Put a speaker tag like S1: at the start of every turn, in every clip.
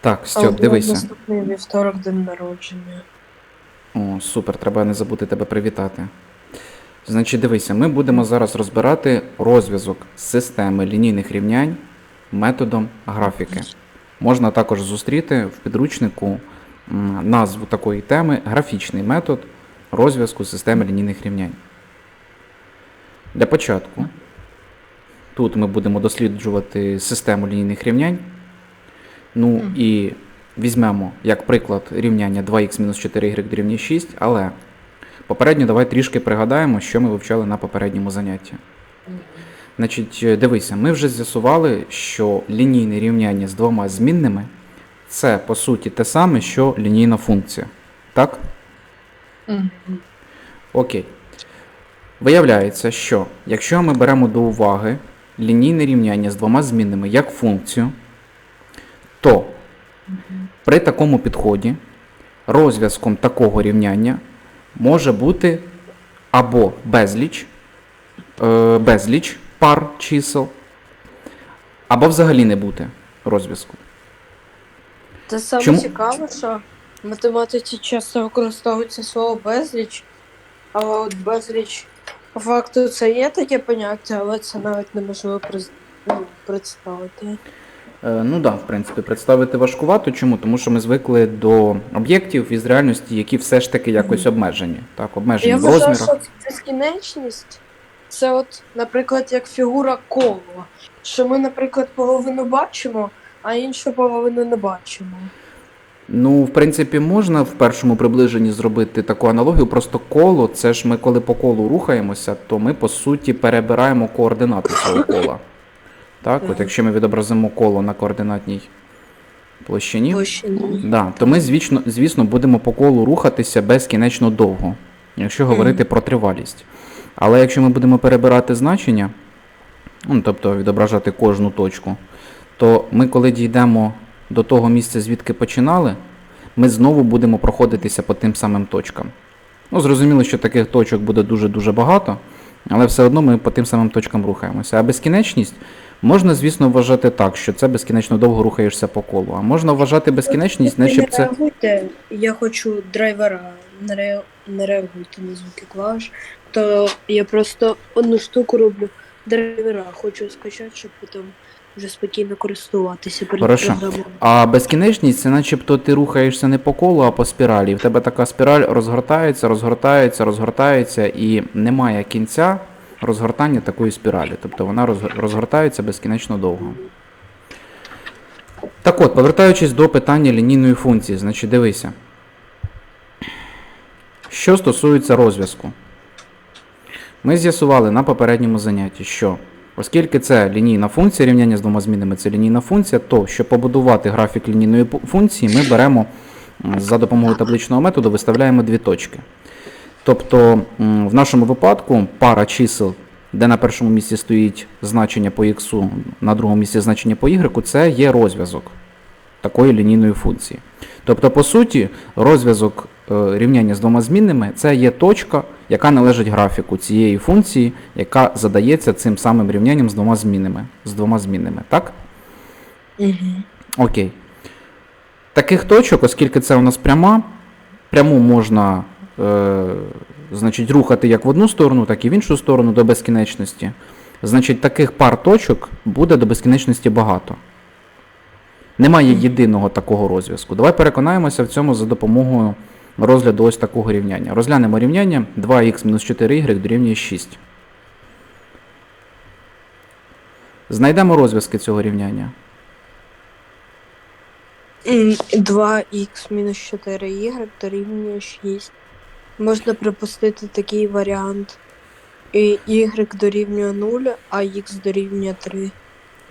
S1: Так,
S2: А
S1: Стьоп,
S2: от
S1: дивися.
S2: Наступний вівторок день народження.
S1: О, супер, треба не забути тебе привітати. Значить, дивися, ми будемо зараз розбирати розв'язок системи лінійних рівнянь методом графіки. Можна також зустріти в підручнику м, назву такої теми графічний метод розв'язку системи лінійних рівнянь. Для початку тут ми будемо досліджувати систему лінійних рівнянь. Ну
S2: Мгм.
S1: і візьмемо як приклад рівняння 2х-4y дорівнює 6, але попередньо давай трішки пригадаємо, що ми вивчали на попередньому занятті. Значить, е, дивися, ми вже з'ясували, що лінійне рівняння з двома змінними це по суті те саме, що лінійна функція. Так?
S2: Мгм.
S1: Окей. Виявляється, що якщо ми беремо до уваги лінійне рівняння з двома змінними як функцію, то при такому підході розв'язком такого рівняння може бути або безліч, е, безліч пар чисел, або взагалі не бути розв'язку.
S2: Це саме
S1: Чому?
S2: цікаве, що в математиці часто використовується слово безліч, але от безліч по факту це є таке поняття, але це навіть неможливо ну, представити.
S1: Е, Ну да, в принципі, представити важкувато. Чому? Тому що ми звикли до об'єктів із реальності, які все ж таки якось обмежені. Так, обмежені
S2: Я
S1: в
S2: вважаю,
S1: розмірах.
S2: що безкінечність це от, наприклад, як фігура кола. Що ми, наприклад, половину бачимо, а іншу половину не бачимо.
S1: Ну, в принципі, можна в першому приближенні зробити таку аналогію. Просто коло, це ж ми коли по колу рухаємося, то ми по суті перебираємо координати цього кола. Так, от якщо ми відобразимо коло на координатній площині,
S2: Площині.
S1: да, то ми, звісно, звісно, будемо по колу рухатися безкінечно довго, якщо говорити про тривалість. Але якщо ми будемо перебирати значення, ну, тобто відображати кожну точку, то ми, коли дійдемо до того місця, звідки починали, ми знову будемо проходитися по тим самим точкам. Ну, зрозуміло, що таких точок буде дуже-дуже багато, але все одно ми по тим самим точкам рухаємося. А безкінечність можна, звісно, вважати так, що це безкінечно довго рухаєшся по колу. А можна вважати безкінечність, наче
S2: не
S1: б це.
S2: реагуйте, я хочу драйвера, не, ре... не реагуйте на звуки клавіш, то я просто одну штуку роблю. Драйвера хочу скачати, щоб потім вже спокійно користуватися перед
S1: Хорошо.
S2: програмою.
S1: А безкінечність це начебто ти рухаєшся не по колу, а по спіралі. В тебе така спіраль розгортається, розгортається, розгортається, і немає кінця розгортання такої спіралі. Тобто вона розгортається безкінечно довго. Так от, повертаючись до питання лінійної функції, значить дивися. Що стосується розв'язку. Ми з'ясували на попередньому занятті, що оскільки це лінійна функція, рівняння з двома змінами це лінійна функція, то щоб побудувати графік лінійної функції, ми беремо за допомогою табличного методу виставляємо дві точки. Тобто, в нашому випадку пара чисел, де на першому місці стоїть значення по х, на другому місці значення по y, це є розв'язок такої лінійної функції. Тобто, по суті, розв'язок е, рівняння з двома змінними це є точка, яка належить графіку цієї функції, яка задається цим самим рівнянням з двома змінними. З двома змінними, так?
S2: Угу.
S1: Окей. Таких точок, оскільки це у нас пряма, пряму можна значить, рухати як в одну сторону, так і в іншу сторону до безкінечності. Значить, таких пар точок буде до безкінечності багато. Немає єдиного такого розв'язку. Давай переконаємося в цьому за допомогою розгляду ось такого рівняння. Розглянемо рівняння 2х-4y дорівнює 6. Знайдемо розв'язки цього рівняння.
S2: 2х мінус 4y дорівнює 6. Можна припустити такий варіант. І y дорівнює 0, а х дорівнює 3.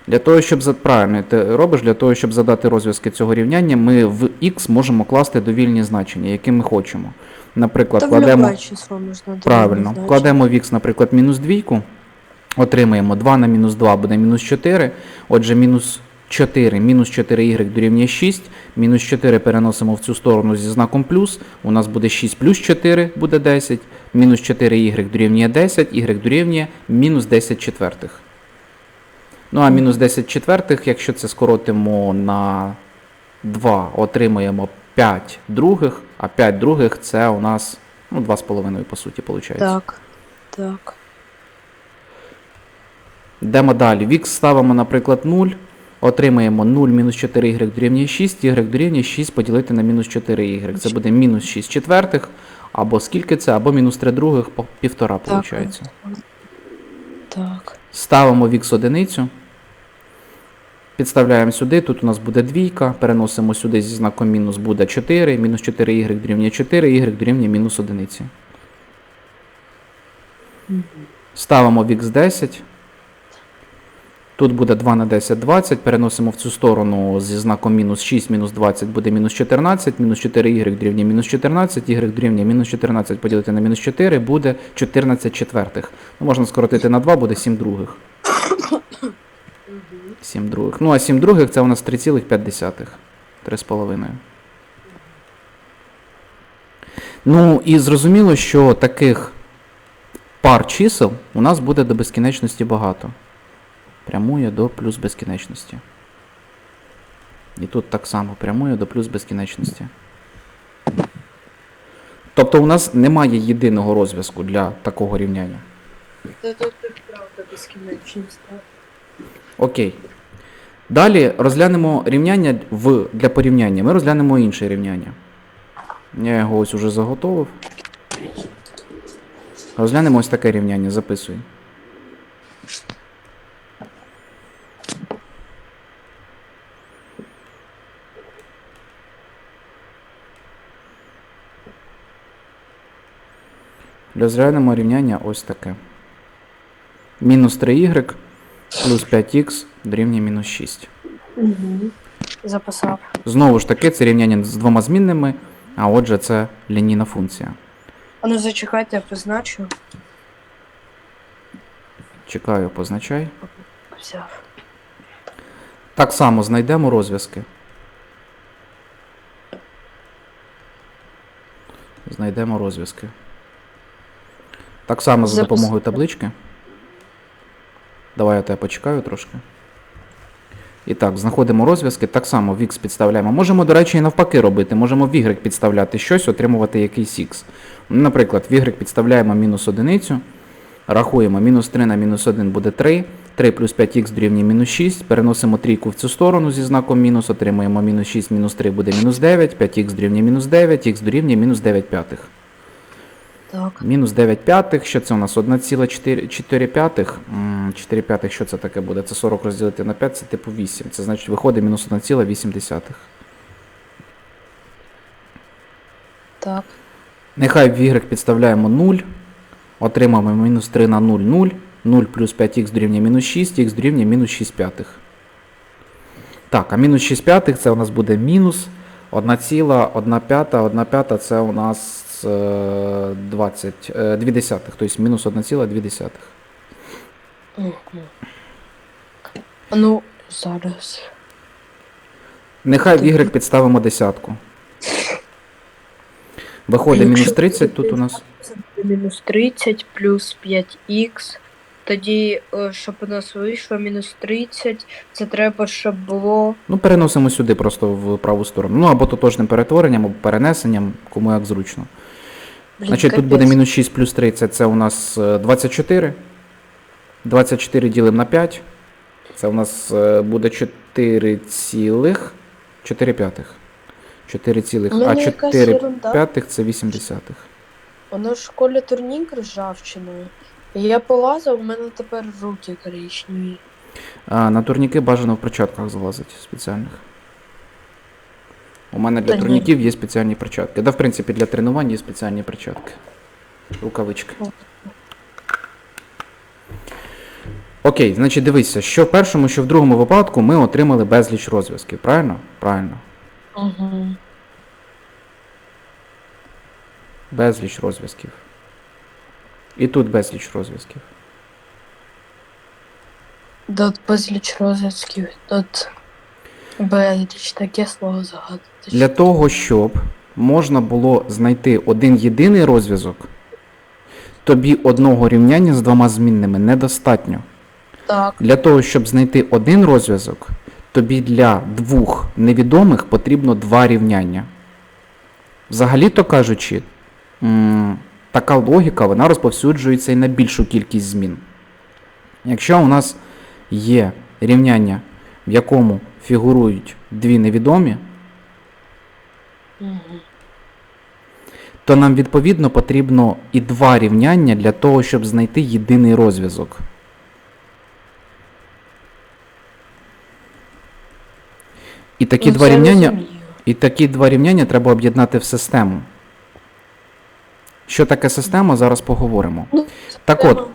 S1: Для того, щоб за- правильно ти робиш, для того, щоб задати розв'язки цього рівняння, ми в x можемо класти довільні значення, які ми хочемо. Наприклад,
S2: Та
S1: кладемо
S2: число можна
S1: правильно,
S2: дорівнює
S1: кладемо в x, наприклад, мінус двійку, отримаємо 2 на мінус 2 буде мінус 4. Отже, мінус 4, мінус 4y дорівнює 6, мінус 4 переносимо в цю сторону зі знаком плюс, у нас буде 6 плюс 4 буде 10, мінус 4y дорівнює 10, y дорівнює мінус 10 четвертих. Ну а мінус 10 четвертих, якщо це скоротимо на 2 отримуємо 5 других, а 5 других це у нас ну, 2,5 по суті, виходить.
S2: Так. Так.
S1: Йдемо далі. Вікс ставимо, наприклад, 0. Отримаємо 0 мінус 4y дорівнює 6, y дорівнює 6 поділити на мінус 4y. Це буде мінус 6 четвертих, або скільки це, або мінус 3 других по півтора, виходить.
S2: Так.
S1: Ставимо вікс одиницю. Підставляємо сюди, тут у нас буде двійка, переносимо сюди зі знаком мінус буде 4, мінус 4y дорівнює 4, y дорівнює мінус одиниці. Ставимо вікс 10. Тут буде 2 на 10, 20. Переносимо в цю сторону зі знаком мінус 6, мінус 20 буде мінус 14, мінус 4y дорівнює мінус 14, y дорівнює мінус 14 поділити на мінус 4 буде 14 четвертих. Ну, можна скоротити на 2, буде 7 других. 7 других. Ну, а 7 других це у нас 3,5. 3,5. Ну, і зрозуміло, що таких пар чисел у нас буде до безкінечності багато. Прямує до плюс безкінечності. І тут так само прямує до плюс безкінечності. Тобто у нас немає єдиного розв'язку для такого рівняння.
S2: Це тут правда безкінечність. так.
S1: Окей. Далі розглянемо рівняння в, для порівняння. Ми розглянемо інше рівняння. Я його ось уже заготовив. Розглянемо ось таке рівняння, записуй. Розглянемо рівняння ось таке. Мінус 3y плюс 5х дорівнює мінус 6.
S2: Угу. Записав.
S1: Знову ж таки, це рівняння з двома змінними, а отже, це лінійна функція.
S2: А ну зачекайте, я позначу.
S1: Чекаю, позначай.
S2: Взяв.
S1: Так само знайдемо розв'язки. Знайдемо розв'язки. Так само за допомогою таблички. Давай я тебе почекаю трошки. І так, знаходимо розв'язки, так само в x підставляємо. Можемо, до речі, і навпаки робити. Можемо в y підставляти щось, отримувати якийсь x. Наприклад, в y підставляємо мінус одиницю. Рахуємо, мінус 3 на мінус 1 буде 3. 3 плюс 5х дорівнює мінус 6. Переносимо трійку в цю сторону зі знаком мінус, отримуємо мінус 6, мінус 3 буде мінус 9, 5х дорівнює мінус 9, х дорівнює мінус 9 п'ятих.
S2: Так.
S1: Мінус 9 п'ятих, що це у нас 1,4 п'ятих. 4 п'ятих, що це таке буде? Це 40 розділити на 5, це типу 8. Це значить виходить мінус 1,8.
S2: Так.
S1: Нехай в y підставляємо 0. Отримаємо мінус 3 на 0, 0. 0 плюс 5х дорівнює мінус 6, х дорівнює мінус 6 п'ятих. Так, а мінус 6 п'ятих це у нас буде мінус 1 ціла, 1 п'ята, 1 п'ята це у нас е, 20, е, 2 десятих, тобто мінус 1 ціла 2 десятих.
S2: Ну, зараз.
S1: Нехай в y підставимо десятку. Виходить мінус 30 тут у нас.
S2: Мінус 30 плюс 5х. Тоді, е, щоб у нас вийшло мінус 30, це треба, щоб було.
S1: Ну, переносимо сюди просто в праву сторону. Ну або тотожним перетворенням, або перенесенням, кому як зручно.
S2: Блін,
S1: Значить, тут буде мінус 6 плюс 30, це у нас е, 24. 24 ділимо на 5. Це у нас е, буде 4 цілих 4 п'ятих. 4 цілих,
S2: Ну,
S1: а
S2: ну, якась
S1: 4
S2: ерунда.
S1: п'ятих це 8 десятих.
S2: Воно в школі турнік ржавчиною. Я полазив, у мене тепер руки коричневі.
S1: А, на турніки бажано в перчатках залазити спеціальних. У мене для
S2: Та ні.
S1: турніків є спеціальні перчатки. Да, в принципі, для тренувань є спеціальні перчатки. Рукавички. Окей, значить дивися, що в першому, що в другому випадку ми отримали безліч розв'язків, правильно? Правильно.
S2: Угу.
S1: Безліч розв'язків. І тут безліч розв'язків.
S2: Тут безліч розв'язків, тут безліч таке слово загадати.
S1: Для того, щоб можна було знайти один єдиний розв'язок, тобі одного рівняння з двома змінними недостатньо.
S2: Так,
S1: Для того, щоб знайти один розв'язок, тобі для двох невідомих потрібно два рівняння. Взагалі-то кажучи, така логіка вона розповсюджується і на більшу кількість змін. Якщо у нас є рівняння, в якому фігурують дві невідомі, то нам відповідно потрібно і два рівняння для того, щоб знайти єдиний розв'язок. І такі два рівняння. І такі два рівняння треба об'єднати в систему. Що таке система, зараз поговоримо.
S2: Ну,
S1: Так от,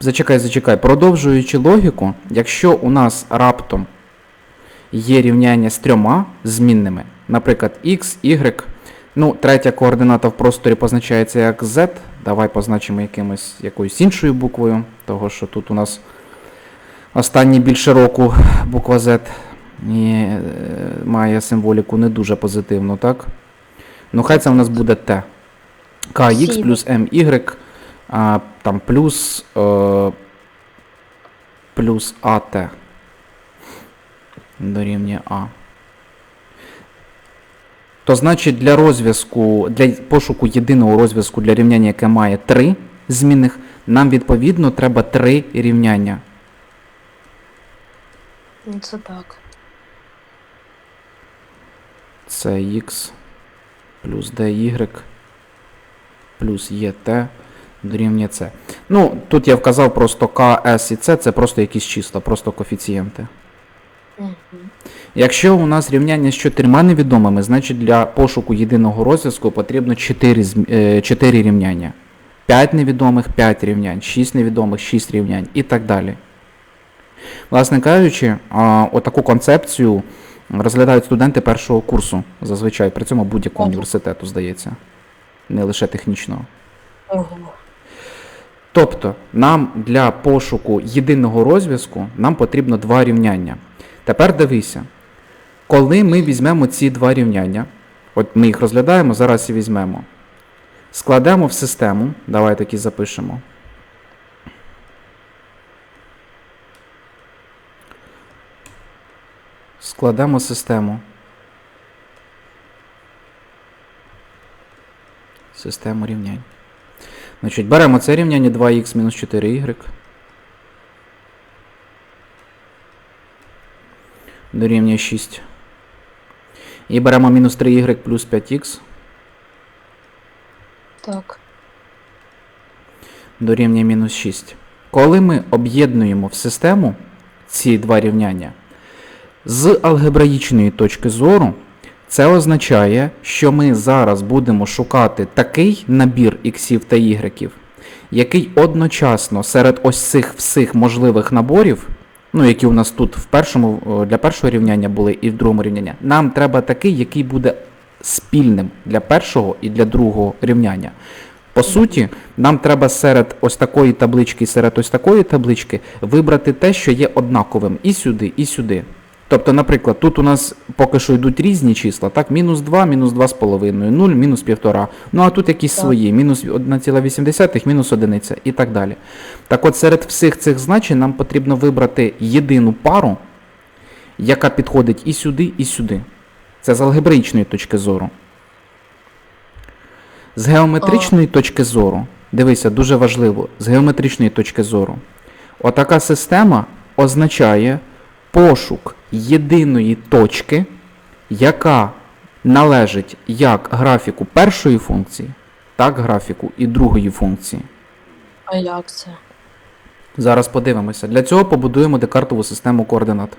S1: зачекай, зачекай. Продовжуючи логіку, якщо у нас раптом є рівняння з трьома змінними, наприклад, x, y, ну, третя координата в просторі позначається як z, давай позначимо якимось, якоюсь іншою буквою, того що тут у нас останній більше року буква z і, е, має символіку не дуже позитивну, так? Ну, хай це у нас буде t. kx плюс my, а, там плюс, е, плюс at дорівнює a. То значить для розв'язку, для пошуку єдиного розв'язку для рівняння, яке має три змінних, нам відповідно треба три рівняння.
S2: Ну, Це так.
S1: Це x плюс dy плюс ет дорівнює c. Ну, тут я вказав просто k, s і c, це просто якісь числа, просто коефіцієнти.
S2: Угу.
S1: Якщо у нас рівняння з чотирма невідомими, значить для пошуку єдиного розв'язку потрібно 4, 4 рівняння. 5 невідомих 5 рівнянь, 6 невідомих 6 рівнянь і так далі. Власне кажучи, отаку концепцію розглядають студенти першого курсу зазвичай, при цьому будь-якого університету, здається, не лише технічного.
S2: Ого.
S1: Тобто, нам для пошуку єдиного розв'язку нам потрібно два рівняння. Тепер дивися, коли ми візьмемо ці два рівняння, от ми їх розглядаємо, зараз і візьмемо. Складемо в систему, давай такі запишемо. Складемо систему. Систему рівнянь. Значить, беремо це рівняння 2х мінус 4y. Дорівнює 6. І беремо мінус 3y плюс 5х.
S2: Так.
S1: дорівнює мінус 6. Коли ми об'єднуємо в систему ці два рівняння, з алгебраїчної точки зору, це означає, що ми зараз будемо шукати такий набір іксів та ігреків, який одночасно серед ось цих всіх можливих наборів, ну які у нас тут в першому, для першого рівняння були і в другому рівняння, нам треба такий, який буде спільним для першого і для другого рівняння. По суті, нам треба серед ось такої таблички і серед ось такої таблички вибрати те, що є однаковим і сюди, і сюди. Тобто, наприклад, тут у нас поки що йдуть різні числа, так, мінус 2, мінус 2,5, 0, мінус 1,5. Ну а тут якісь
S2: Так.
S1: свої, мінус 1,8, мінус 1 і так далі. Так от серед всіх цих значень нам потрібно вибрати єдину пару, яка підходить і сюди, і сюди. Це з алгебраїчної точки зору. З геометричної точки зору, дивися, дуже важливо, з геометричної точки зору, отака система означає пошук єдиної точки, яка належить як графіку першої функції, так графіку і другої функції.
S2: А як це?
S1: Зараз подивимося. Для цього побудуємо декартову систему координат.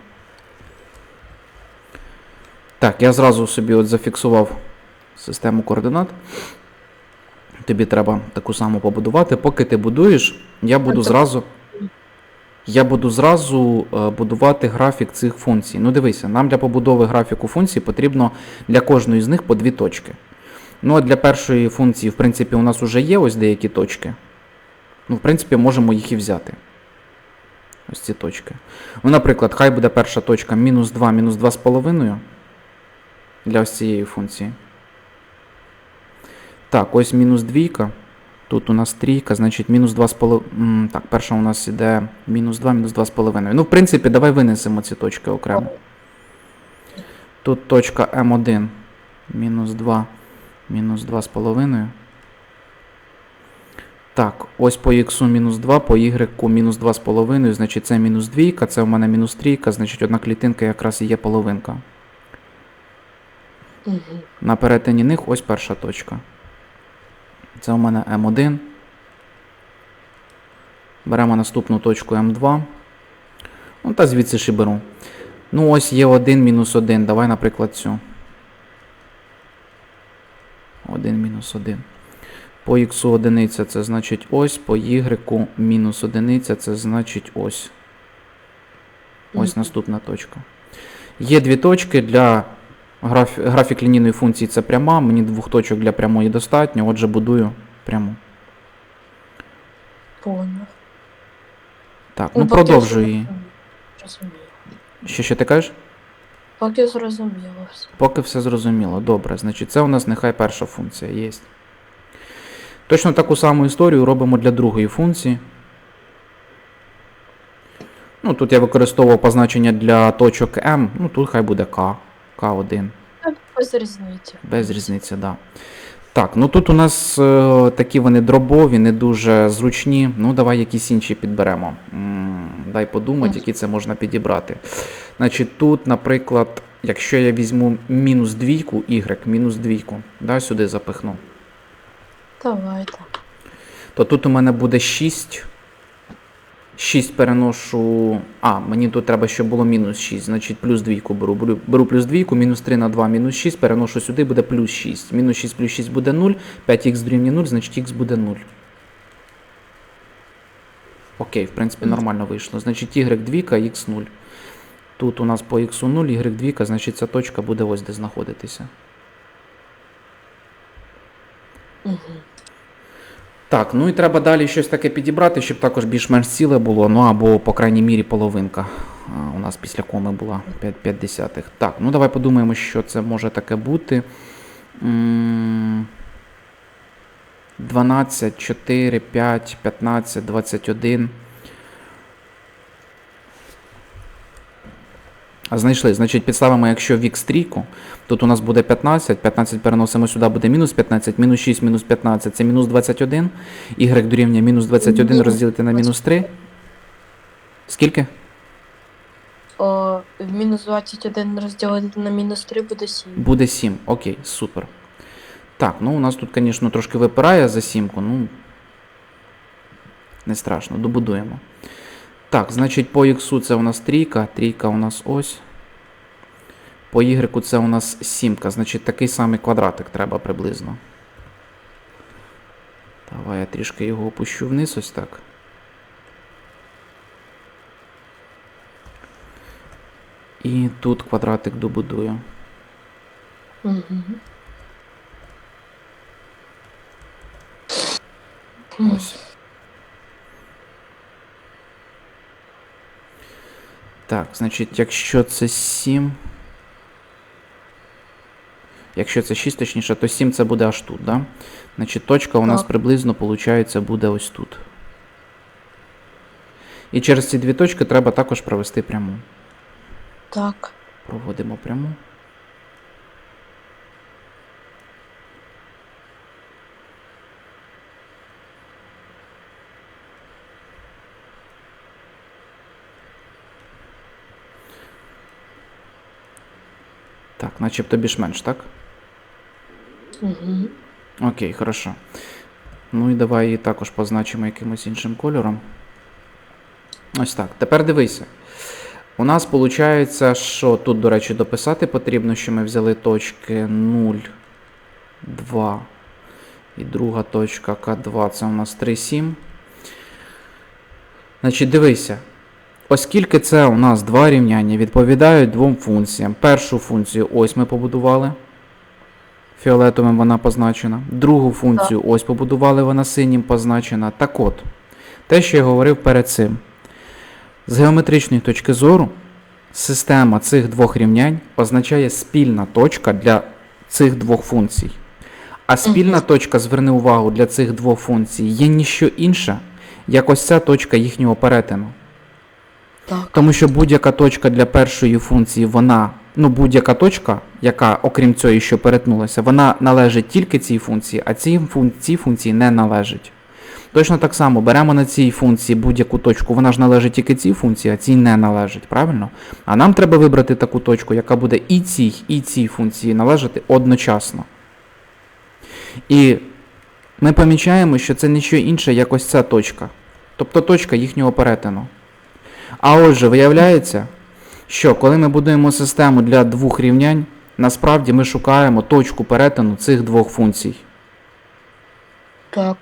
S1: Так, я зразу собі от зафіксував систему координат. Тобі треба таку саму побудувати. Поки ти будуєш, я буду зразу. Я буду зразу е, будувати графік цих функцій. Ну дивися, нам для побудови графіку функцій потрібно для кожної з них по дві точки. Ну а для першої функції, в принципі, у нас вже є ось деякі точки. Ну, в принципі, можемо їх і взяти. Ось ці точки. Ну, наприклад, хай буде перша точка мінус 2, мінус 2,5 для ось цієї функції. Так, ось мінус двійка. Тут у нас трійка, значить мінус 2,5. Так, перша у нас іде мінус 2, мінус 2,5. Ну, в принципі, давай винесемо ці точки окремо. Тут точка М1 мінус 2, мінус 2 з половиною. Так, ось по х мінус 2, по y мінус 2 з половиною, значить це мінус 2, це в мене мінус 3, значить одна клітинка якраз і є половинка.
S2: Угу.
S1: На перетині них ось перша точка. Це у мене М1. Беремо наступну точку М2. Ну, та звідси ж і беру. Ну, ось є 1 мінус 1. Давай, наприклад, цю. 1 мінус 1. По х одиниця це значить ось, по y мінус одиниця це значить ось. Ось наступна точка. Є дві точки для граф... графік лінійної функції це пряма. Мені двох точок для прямої достатньо, отже будую пряму.
S2: Понял.
S1: Так, ну,
S2: поки
S1: продовжую її.
S2: Зрозуміло.
S1: Що ще ти кажеш?
S2: Поки зрозуміло все.
S1: Поки все зрозуміло. Добре, значить це у нас нехай перша функція є. Точно таку саму історію робимо для другої функції. Ну, тут я використовував позначення для точок m, ну тут хай буде k, k1.
S2: Без різниці.
S1: Без різниці, так. Да. Так, ну тут у нас е, такі вони дробові, не дуже зручні. Ну, давай якісь інші підберемо. Дай подумати, які це можна підібрати. Значить, тут, наприклад, якщо я візьму мінус двійку, y, мінус двійку, да, сюди запихну,
S2: Давайте.
S1: то тут у мене буде 6. 6 переношу. А, мені тут треба, щоб було мінус 6, значить плюс двійку беру. Беру, плюс двійку, мінус 3 на 2, мінус 6, переношу сюди, буде плюс 6. Мінус 6 плюс 6 буде 0, 5х дорівнює 0, значить х буде 0. Окей, в принципі,
S3: нормально вийшло. Значить, y двійка, х 0. Тут у нас по х 0, y двійка, значить ця точка буде ось де знаходитися.
S2: Угу.
S1: Так, ну і треба далі щось таке підібрати, щоб також більш-менш ціле було, ну або, по крайній мірі, половинка. У нас після коми була 5 х. Так, ну давай подумаємо, що це може таке бути. 12, 4, 5, 15, 21. Знайшли, значить, підставимо, якщо в x трійку, тут у нас буде 15, 15 переносимо сюди, буде мінус 15, мінус 6, мінус 15, це мінус 21. Y дорівнює мінус 21
S2: Ні.
S1: розділити на мінус 3. Скільки?
S2: О, мінус 21 розділити на мінус 3 буде 7.
S1: Буде 7. Окей, супер. Так, ну у нас тут, звісно, трошки випирає за сімку, ну. Не страшно, добудуємо. Так, значить, по х це у нас трійка, трійка у нас ось. По y це у нас сімка, значить такий самий квадратик треба приблизно. Давай я трішки його опущу вниз ось так. І тут квадратик добудую.
S2: Угу.
S1: Ось. Так, значить, якщо це 7. Якщо це 6, точніше, то 7 це буде аж тут, да? Значить, точка у нас приблизно, виходить, буде ось тут. І через ці дві точки треба також провести пряму.
S2: Так.
S1: Проводимо пряму. Так, начебто більш-менш, так?
S2: Угу.
S1: Окей, хорошо. Ну і давай її також позначимо якимось іншим кольором. Ось так. Тепер дивися. У нас виходить, що тут, до речі, дописати потрібно, що ми взяли точки 0, 2 і друга точка К2, це у нас 3, 7. Значить, дивися. Оскільки це у нас два рівняння відповідають двом функціям. Першу функцію ось ми побудували. Фіолетовим вона позначена. Другу функцію ось побудували, вона синім позначена. Так от, те, що я говорив перед цим. З геометричної точки зору, система цих двох рівнянь означає спільна точка для цих двох функцій. А спільна точка, зверни увагу, для цих двох функцій є ніщо інше, як ось ця точка їхнього перетину.
S2: Так.
S1: Тому що будь-яка точка для першої функції, вона ну, будь-яка точка, яка, окрім цієї, що перетнулася, вона належить тільки цій функції, а цій, фун- цій функції не належить. Точно так само беремо на цій функції будь-яку точку, вона ж належить тільки цій функції, а цій не належить, правильно? А нам треба вибрати таку точку, яка буде і цій, і цій функції належати одночасно. І ми помічаємо, що це що інше, як ось ця точка. Тобто точка їхнього перетину. А отже, виявляється, що коли ми будуємо систему для двох рівнянь, насправді ми шукаємо точку перетину цих двох функцій.
S2: Так.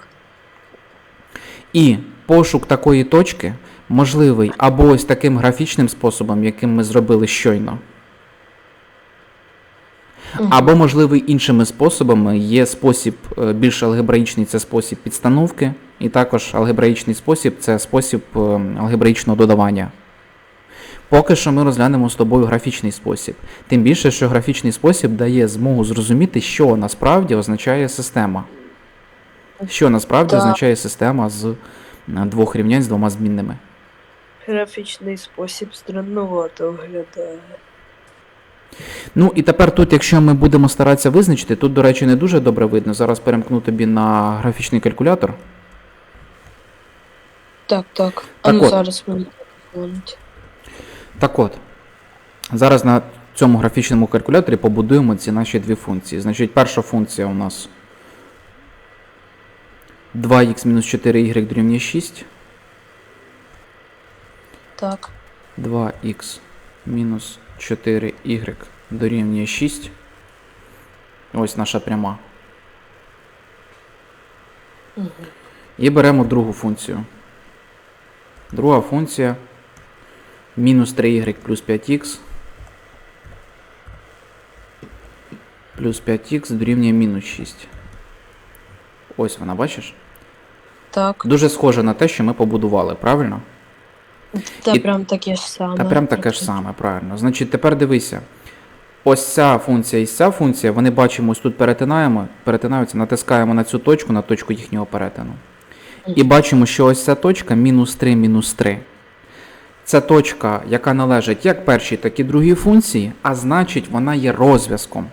S1: І пошук такої точки можливий або ось таким графічним способом, яким ми зробили щойно. Або можливий іншими способами. Є спосіб е, більш алгебраїчний це спосіб підстановки, і також алгебраїчний спосіб це спосіб е, алгебраїчного додавання. Поки що ми розглянемо з тобою графічний спосіб. Тим більше, що графічний спосіб дає змогу зрозуміти, що насправді означає система. Що насправді
S2: Так.
S1: означає система з е, двох рівнянь з двома змінними.
S2: Графічний спосіб странновато виглядає.
S1: Ну і тепер тут, якщо ми будемо старатися визначити, тут, до речі, не дуже добре видно. Зараз перемкну тобі на графічний калькулятор.
S2: Так, так. А ну
S1: от.
S2: зараз мені.
S1: Так от, зараз на цьому графічному калькуляторі побудуємо ці наші дві функції. Значить, перша функція у нас 2х-4y дорівнює 6.
S2: Так.
S1: 2х мінус 4y дорівнює 6. Ось наша пряма.
S2: Угу.
S1: І беремо другу функцію. Друга функція мінус 3y плюс 5х плюс 5х дорівнює мінус 6. Ось вона, бачиш?
S2: Так.
S1: Дуже схоже на те, що ми побудували, правильно?
S2: Та
S1: І-
S2: прям таке ж саме.
S1: Та прям таке ж саме, правильно. Значить, тепер дивися. Ось ця функція і ця функція, вони бачимо, ось тут перетинаємо, перетинаються, натискаємо на цю точку, на точку їхнього перетину. І бачимо, що ось ця точка мінус 3, мінус 3. Це точка, яка належить як першій, так і другій функції, а значить, вона є розв'язком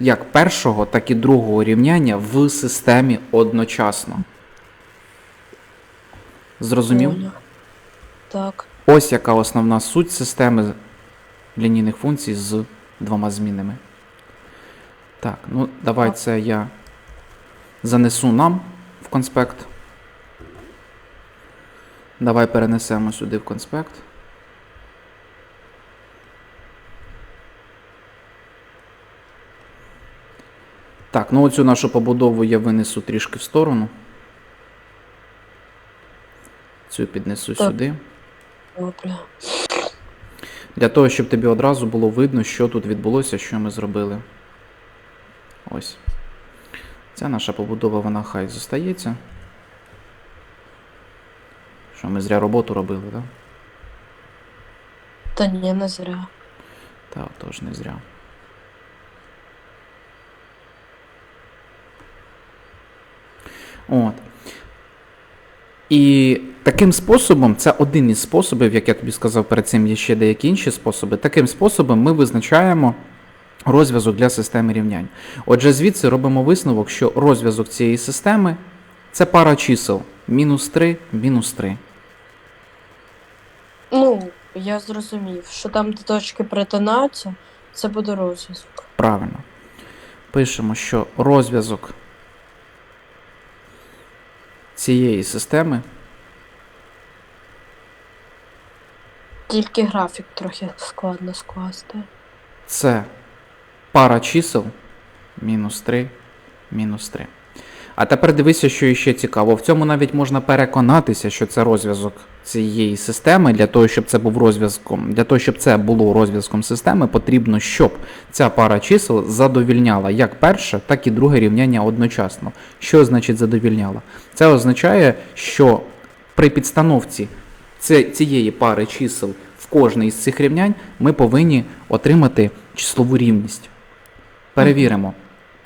S1: як першого, так і другого рівняння в системі одночасно. Зрозумів?
S2: Поняв. Так.
S1: Ось яка основна суть системи лінійних функцій з двома змінними. Так, ну давай
S2: Так.
S1: це я занесу нам в конспект. Давай перенесемо сюди в конспект. Так, ну оцю нашу побудову я винесу трішки в сторону. Цю піднесу
S2: Так.
S1: сюди. Для того, щоб тобі одразу було видно, що тут відбулося, що ми зробили. Ось. Ця наша побудова, вона хай зостається. Що ми зря роботу робили, так?
S2: Та ні, не зря.
S1: Так, тож не зря. От. І таким способом, це один із способів, як я тобі сказав перед цим, є ще деякі інші способи. Таким способом ми визначаємо розв'язок для системи рівнянь. Отже, звідси робимо висновок, що розв'язок цієї системи це пара чисел мінус 3, мінус 3.
S2: Ну, я зрозумів, що там, де точки перетинаються, це буде розв'язок.
S1: Правильно. Пишемо, що розв'язок цієї системи
S2: Тільки графік трохи складно скласти.
S1: це пара чисел мінус 3, мінус 3. А тепер дивися, що іще цікаво. В цьому навіть можна переконатися, що це розв'язок цієї системи. Для того, щоб це був розв'язком, для того, щоб це було розв'язком системи, потрібно, щоб ця пара чисел задовільняла як перше, так і друге рівняння одночасно. Що значить задовільняла? Це означає, що при підстановці цієї пари чисел в кожне із цих рівнянь ми повинні отримати числову рівність. Перевіримо.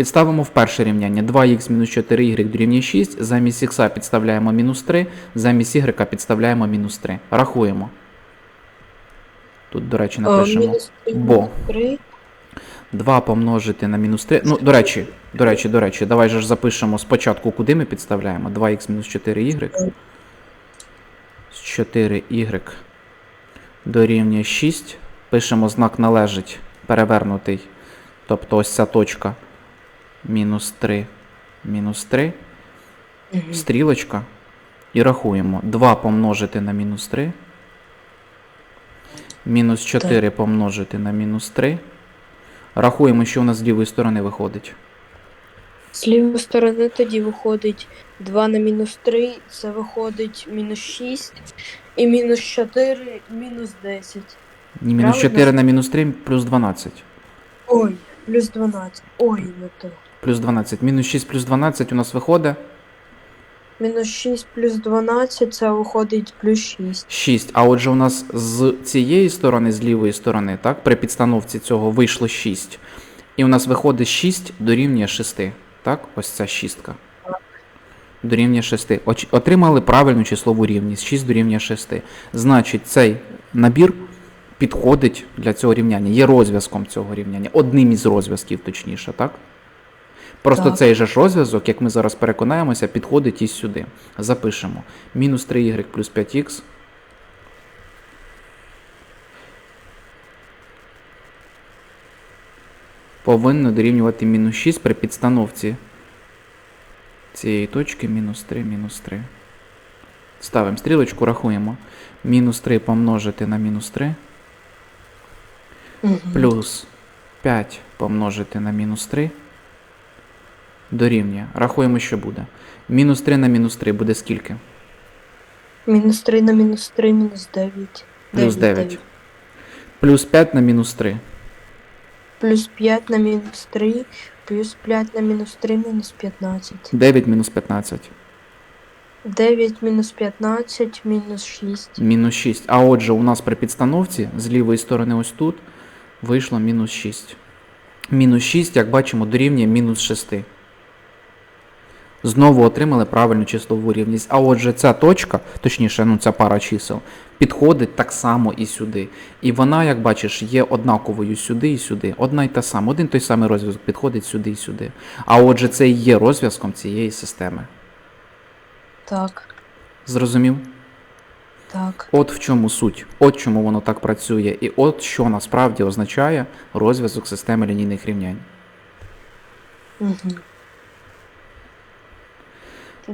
S1: Підставимо в перше рівняння 2х мінус 4y дорівнює 6, замість х підставляємо мінус 3, замість y підставляємо мінус 3. Рахуємо. Тут, до речі, напишемо. бо. 2 помножити на мінус 3. Ну, до речі, до речі, до речі, давай же ж запишемо спочатку, куди ми підставляємо. 2х мінус 4y. З 4y дорівнює 6. Пишемо знак належить перевернутий. Тобто ось ця точка. Мінус 3, мінус 3.
S2: Мгм.
S1: Стрілочка. І рахуємо. 2 помножити на мінус 3. Мінус 4 помножити на мінус 3. Рахуємо, що у нас з лівої сторони виходить.
S2: З лівої сторони тоді виходить 2 на мінус 3, це виходить мінус 6, і мінус 4, мінус 10.
S1: Ні, мінус 4 на мінус 3 плюс 12.
S2: Ой, плюс 12. Ой, не то.
S1: Плюс 12. Мінус 6 плюс 12 у нас виходить
S2: Мінус 6 плюс 12, це виходить плюс 6.
S1: 6. А отже, у нас з цієї сторони, з лівої сторони, так, при підстановці цього вийшло 6. І у нас виходить 6 дорівнює 6. Так, ось ця шістка. Дорівнює 6. Оч- Отримали правильну числову рівність. 6 дорівнює 6. Значить, цей набір підходить для цього рівняння. Є розв'язком цього рівняння. Одним із розв'язків, точніше, так? Просто
S2: Так.
S1: цей же ж розв'язок, як ми зараз переконаємося, підходить і сюди. Запишемо. Мінус 3y плюс 5х повинно дорівнювати мінус 6 при підстановці цієї точки мінус 3, мінус 3. Ставимо стрілочку, рахуємо. Мінус 3 помножити на мінус 3,
S2: Мгм.
S1: плюс 5 помножити на мінус 3. Дорівнює. Рахуємо, що буде. Мінус 3 на мінус 3 буде скільки?
S2: Мінус 3 на мінус 3, мінус 9.
S1: Плюс 9. Плюс 5 на мінус 3.
S2: Плюс 5 на мінус 3, плюс 5 на мінус 3, мінус 15.
S1: 9 мінус 15.
S2: 9 мінус 15, мінус 6.
S1: Мінус 6. А отже, у нас при підстановці з лівої сторони ось тут вийшло мінус 6. Мінус 6, як бачимо, дорівнює мінус 6. Знову отримали правильну числову рівність. А отже, ця точка, точніше, ну ця пара чисел, підходить так само і сюди. І вона, як бачиш, є однаковою сюди і сюди. Одна й та сама. Один той самий розв'язок підходить сюди і сюди. А отже, це і є розв'язком цієї системи.
S2: Так,
S1: Зрозумів?
S2: так.
S1: От в чому суть, от чому воно так працює, і от що насправді означає розв'язок системи лінійних рівнянь.
S2: Угу.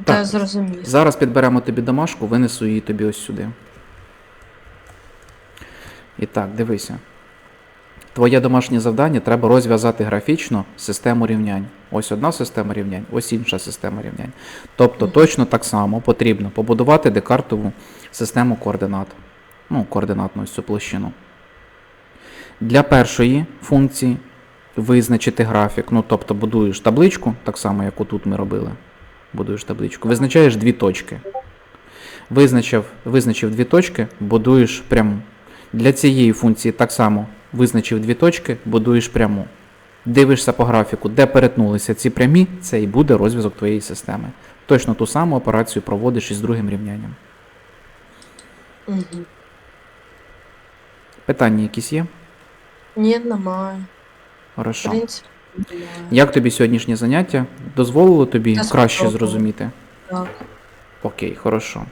S1: Так.
S2: Та зрозумів.
S1: Зараз підберемо тобі домашку, винесу її тобі ось сюди. І так, дивися. Твоє домашнє завдання треба розв'язати графічно систему рівнянь. Ось одна система рівнянь, ось інша система рівнянь. Тобто точно так само потрібно побудувати декартову систему координат. Ну, координатну ось цю площину. Для першої функції визначити графік. Ну, тобто будуєш табличку, так само, як отут ми робили. Будуєш табличку. Визначаєш дві точки. Визначив, визначив дві точки, будуєш пряму. Для цієї функції так само визначив дві точки, будуєш пряму. Дивишся по графіку, де перетнулися ці прямі, це і буде розв'язок твоєї системи. Точно ту саму операцію проводиш із другим рівнянням.
S2: Угу.
S1: Питання якісь є?
S2: Ні, немає. В
S1: Хорошо.
S2: принципі, немає.
S1: Як тобі сьогоднішнє заняття? Дозволило тобі
S2: Та
S1: краще зрозуміти?
S2: Так.
S1: Окей, хорошо.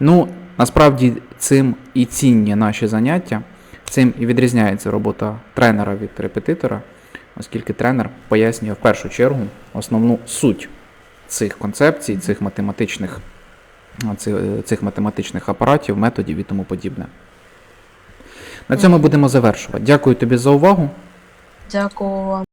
S1: Ну, насправді цим і цінні наші заняття, цим і відрізняється робота тренера від репетитора, оскільки тренер пояснює в першу чергу основну суть цих концепцій, цих математичних, цих математичних апаратів, методів і тому подібне. На цьому будемо завершувати. Дякую тобі за увагу.
S2: Дякую вам.